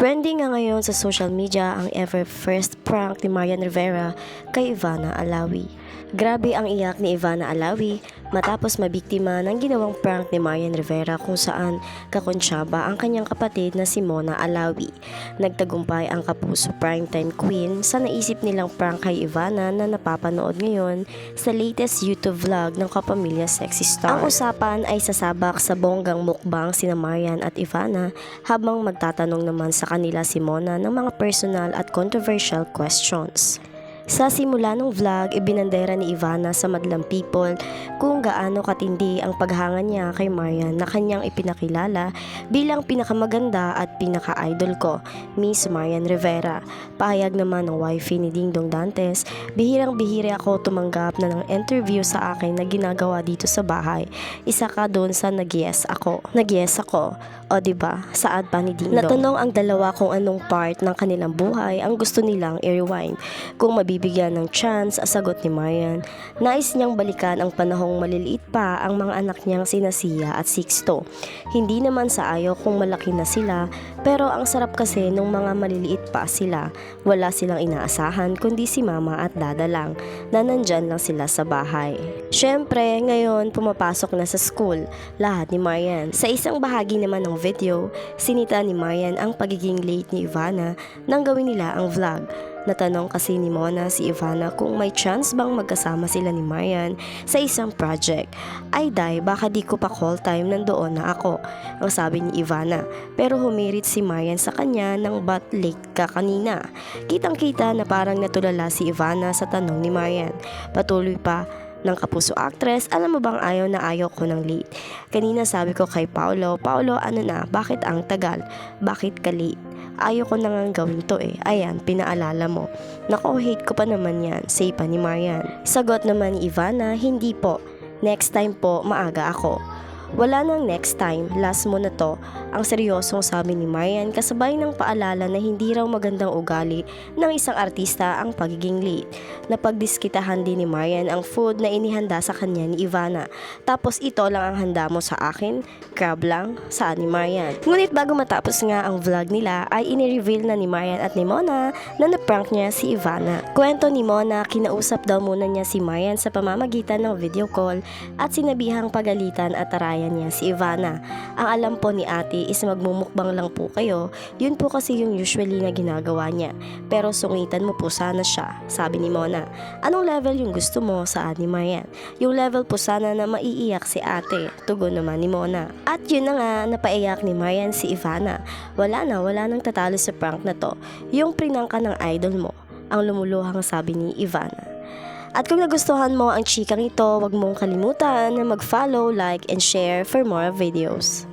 Trending nga ngayon sa social media ang ever first prank ni Marian Rivera kay Ivana Alawi. Grabe ang iyak ni Ivana Alawi matapos mabiktima ng ginawang prank ni Marian Rivera kung saan kakonsyaba ang kanyang kapatid na si Mona Alawi. Nagtagumpay ang kapuso primetime queen sa naisip nilang prank kay Ivana na napapanood ngayon sa latest YouTube vlog ng kapamilya Sexy Star. Ang usapan ay sasabak sa bonggang mukbang sina Marian at Ivana habang magtatanong naman sa kanila si Mona ng mga personal at controversial questions. Sa simula ng vlog, ibinandera ni Ivana sa madlang people kung gaano katindi ang paghanga niya kay Marian na kanyang ipinakilala bilang pinakamaganda at pinaka-idol ko, Miss Marian Rivera. Pahayag naman ng wifey ni Dingdong Dantes, bihirang-bihira ako tumanggap na ng interview sa akin na ginagawa dito sa bahay. Isa ka doon sa nag-yes ako. Nag-yes ako. O ba diba, saad pa ni Dingdong. Natanong ang dalawa kung anong part ng kanilang buhay ang gusto nilang i-rewind. Kung mabibigyan ng chance, sagot ni Marian, nais niyang balikan ang panahong maliliit pa ang mga anak niyang sina Sia at Sixto. Hindi naman sa ayaw kung malaki na sila, pero ang sarap kasi nung mga maliliit pa sila. Wala silang inaasahan kundi si mama at dada lang, na nandyan lang sila sa bahay. Siyempre, ngayon pumapasok na sa school, lahat ni Marian. Sa isang bahagi naman ng video, sinita ni Marian ang pagiging late ni Ivana nang gawin nila ang vlog. Natanong kasi ni Mona si Ivana kung may chance bang magkasama sila ni Marian sa isang project. Ay day, baka di ko pa call time nandoon na ako, ang sabi ni Ivana. Pero humirit si Marian sa kanya ng but late ka kanina. Kitang kita na parang natulala si Ivana sa tanong ni Marian. Patuloy pa, ng kapuso actress, alam mo bang ayaw na ayaw ko ng late? Kanina sabi ko kay Paolo, Paolo ano na, bakit ang tagal? Bakit ka late? Ayaw ko na nga gawin to eh. Ayan, pinaalala mo. Nako, hate ko pa naman yan. Say pa ni Marian. Sagot naman ni Ivana, hindi po. Next time po, maaga ako. Wala nang next time, last mo na to, ang seryosong sabi ni Marian kasabay ng paalala na hindi raw magandang ugali ng isang artista ang pagiging late. Napagdiskitahan din ni Marian ang food na inihanda sa kanya ni Ivana. Tapos ito lang ang handa mo sa akin, crab lang, saan ni Marian. Ngunit bago matapos nga ang vlog nila ay inireveal na ni Marian at ni Mona na naprank niya si Ivana. Kwento ni Mona, kinausap daw muna niya si Marian sa pamamagitan ng video call at sinabihang pagalitan at tarayan niya si Ivana. Ang alam po ni ate is magmumukbang lang po kayo, yun po kasi yung usually na ginagawa niya. Pero sungitan mo po sana siya, sabi ni Mona. Anong level yung gusto mo sa ni Marian? Yung level po sana na maiiyak si ate, tugon naman ni Mona. At yun na nga, napaiyak ni Marian si Ivana. Wala na, wala nang tatalo sa prank na to. Yung prinangka ng idol mo, ang lumuluhang sabi ni Ivana. At kung nagustuhan mo ang chikang ito, huwag mong kalimutan na mag-follow, like, and share for more videos.